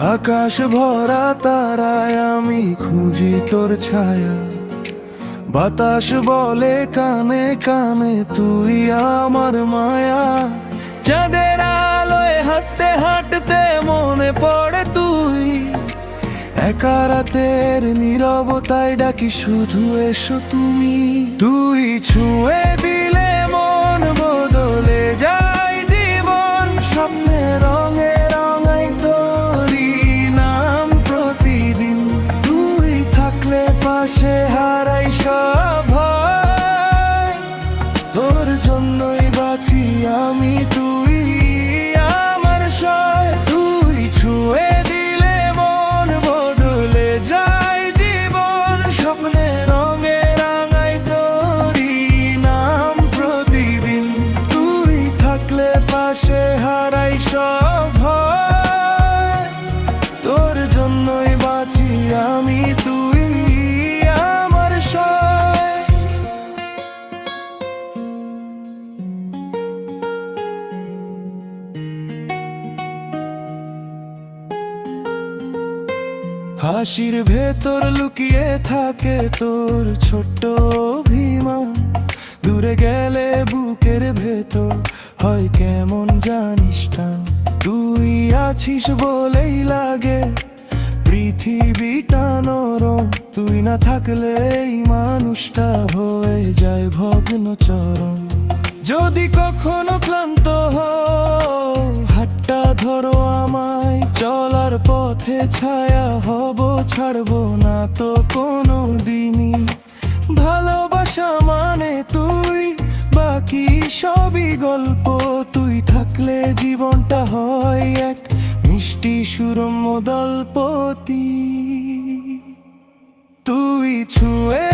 আকাশ ভরা তারায় আমি খুঁজি তোর ছায়া। বাতাস বলে কানে কানে তুই আমার মায়া। চাঁদের আলোয় হাঁটতে হাঁটতে মনে পড়ে তুই। একা রাতের নীরবতায় ডাকি, শুধু এসো তুমি। তুই ছুঁয়ে দিলে পাশে হারাই সব তোর জন্যই বাঁচি আমি তুই, আমার সয়। তুই ছুঁয়ে দিলে মন বদলে যায় জীবন। স্বপ্নে রঙে রাঙাই তোরি নাম প্রতিদিন। তুই থাকলে পাশে হারাই সব হাসির ভেতর লুকিয়ে থাকে তোর ছোট্ট অভিমান। দূরে গেলে বুকের ভেতর হয় কেমন জানিস না তুই আছিস বলেই লাগে পৃথিবীটা নরম তুই না থাকলে এই মানুষটা হয়ে যায় ভগ্ন চরম যদি কখনো ক্লান্ত হাতটা ধরো আমায় চলার পথে ছায়া হব, ছাড়বো না তো কোনো দিনই ভালোবাসা মানে তুই, বাকি সবই গল্প। তুই থাকলে জীবনটা হয় এক মিষ্টি সুরম দলপতি। তুই ছুঁয়ে